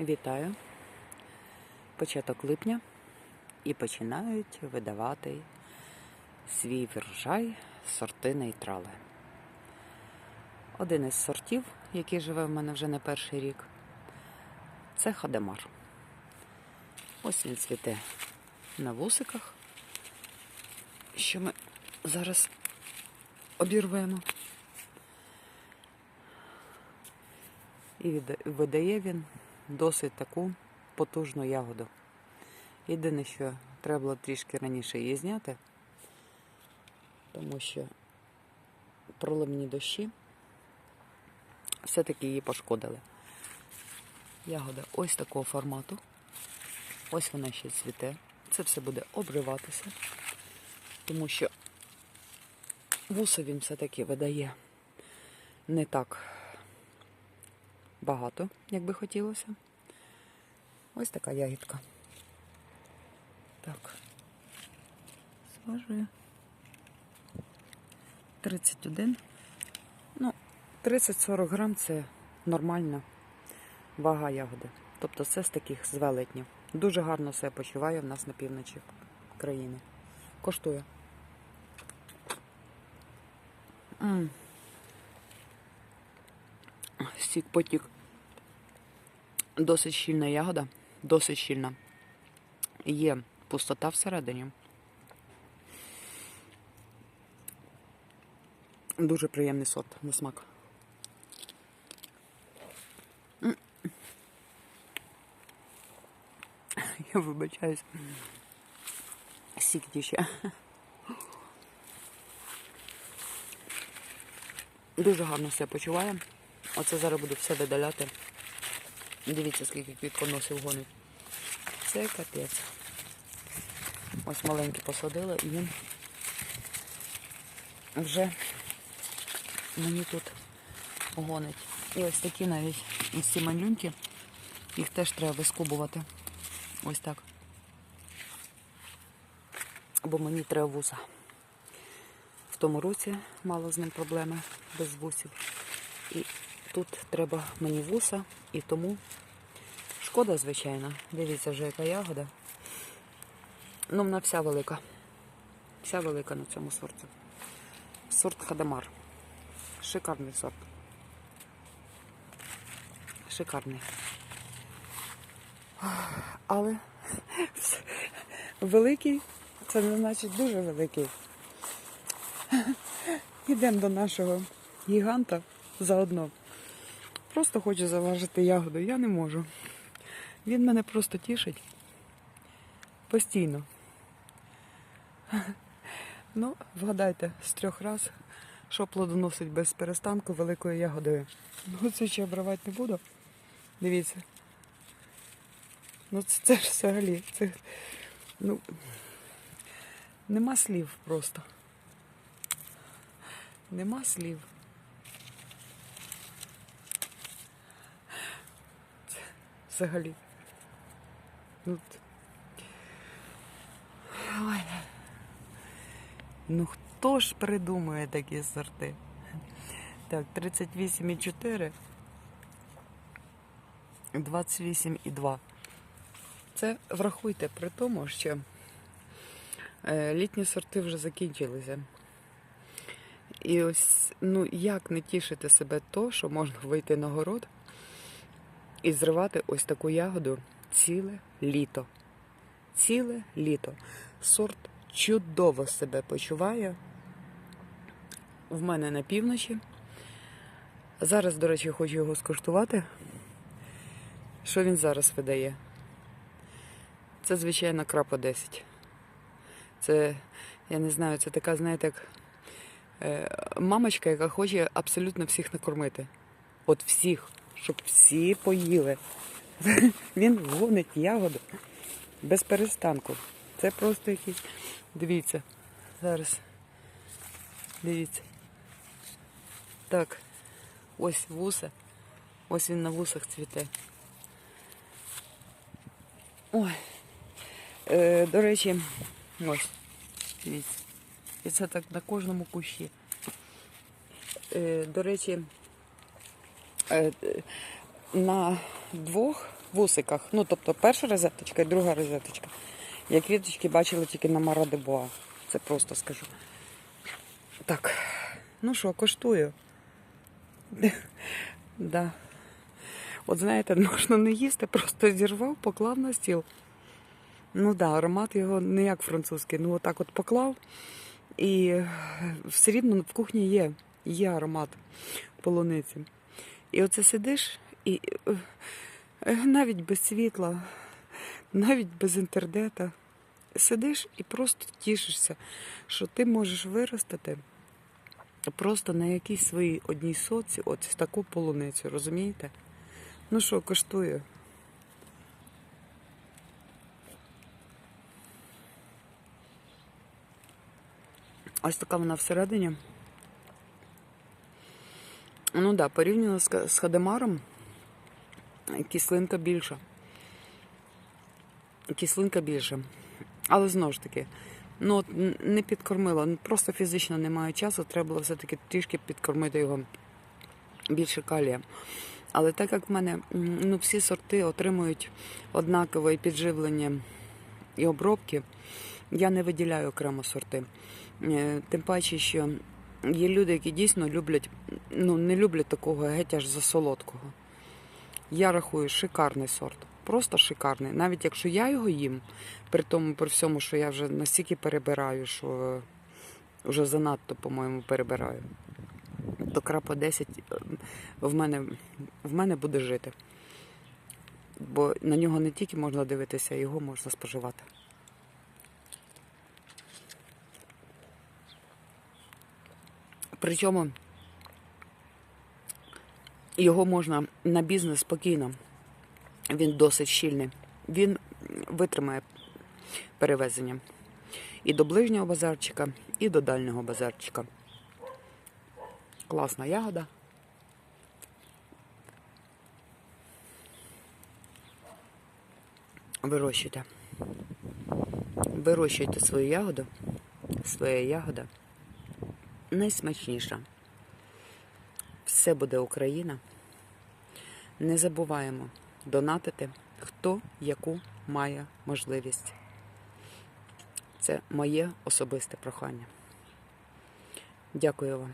Вітаю. Початок липня і починають видавати свій врожай сорти нейтрали. Один із сортів, який живе в мене вже не перший рік, це хадемар. Ось він цвіте на вусиках, що ми зараз обірвемо. І видає він досить таку потужну ягоду. Єдине, що треба було трішки раніше її зняти, тому що проливні дощі все-таки її пошкодили. Ягода ось такого формату. Ось вона ще цвіте. Це все буде обриватися, тому що вуса він все-таки видає не так багато, як би хотілося. Ось така ягідка. Так. Зважує. 31. Ну, 30-40 грам це нормальна вага ягоди. Тобто це з таких з велетнів. Дуже гарно себе почуває в нас на півночі країни. Коштує. Сік потік. Досить щільна ягода, досить щільна. Є пустота всередині. Дуже приємний сорт на смак. Я вибачаюсь. Сік ще. Дуже гарно все почуває. Оце зараз буду все видаляти. Дивіться, скільки квітконосів гонить. Це капець. Ось маленький посадила і він вже мені тут гонить. І ось такі навіть ось ці малюнки, їх теж треба вискубувати. Ось так. Бо мені треба вуса. В тому році мало з ним проблеми без вусів. І тут треба мені вуса, і тому шкода, звичайно. Дивіться вже, яка ягода. Ну, вона вся велика. Вся велика на цьому сорті. Сорт Хадамар. Шикарний сорт. Шикарний. Але великий, це не значить дуже великий. Йдемо до нашого гіганта заодно. Просто хочу заважити ягоду, я не можу. Він мене просто тішить постійно. Ну, вгадайте, з трьох раз, що плодоносить без перестанку великою ягодою. Ну, це ще обривати не буду. Дивіться. Ну, це, це ж взагалі. Це, ну, нема слів просто. Нема слів. Взагалі. Ну, Ой. Ну хто ж придумує такі сорти? Так, 38,4. 28,2. Це врахуйте при тому, що е, літні сорти вже закінчилися. І ось, ну як не тішити себе то, що можна вийти на город і зривати ось таку ягоду ціле літо. Ціле літо. Сорт чудово себе почуває. В мене на півночі. Зараз, до речі, хочу його скуштувати. Що він зараз видає? Це, звичайно, крапа 10. Це, я не знаю, це така, знаєте, як е, мамочка, яка хоче абсолютно всіх накормити. От всіх, щоб всі поїли. Він гонить ягоду без перестанку. Це просто якийсь. Дивіться. Зараз. Дивіться. Так. Ось вуса. Ось він на вусах цвіте. Ой. Е, до речі, ось. Дивіться. І це так на кожному кущі. Е, до речі, на двох вусиках. Ну, тобто перша розеточка і друга розеточка. Я квіточки бачила тільки на Марадебуа. Це просто скажу. Так, ну що, коштую. да. От знаєте, можна не їсти, просто зірвав, поклав на стіл. Ну да, аромат його не як французький. Ну отак от поклав. І все рівно в кухні є, є аромат полуниці. І оце сидиш, і е, навіть без світла, навіть без інтернету, сидиш і просто тішишся, що ти можеш виростити просто на якійсь своїй одній соці, от таку полуницю, розумієте? Ну що, коштує? Ось така вона всередині. Ну так, да, порівняно з, хадемаром, кислинка більша. Кислинка більша. Але знову ж таки, ну от не підкормила, ну, просто фізично немає часу, треба було все-таки трішки підкормити його більше калія. Але так як в мене ну, всі сорти отримують однакове підживлення і обробки, я не виділяю окремо сорти. Е, Тим паче, що є люди, які дійсно люблять, ну не люблять такого геть аж засолодкого. Я рахую шикарний сорт. Просто шикарний. Навіть якщо я його їм, при тому, при всьому, що я вже настільки перебираю, що вже занадто, по-моєму, перебираю, то крапа 10 е, в мене, в мене буде жити. Бо на нього не тільки можна дивитися, його можна споживати. Причому його можна на бізнес спокійно. Він досить щільний. Він витримає перевезення і до ближнього базарчика, і до дальнього базарчика. Класна ягода. Вирощуйте. Вирощуйте свою ягоду. Своя ягода найсмачніша. Все буде Україна. Не забуваємо донатити, хто яку має можливість. Це моє особисте прохання. Дякую вам.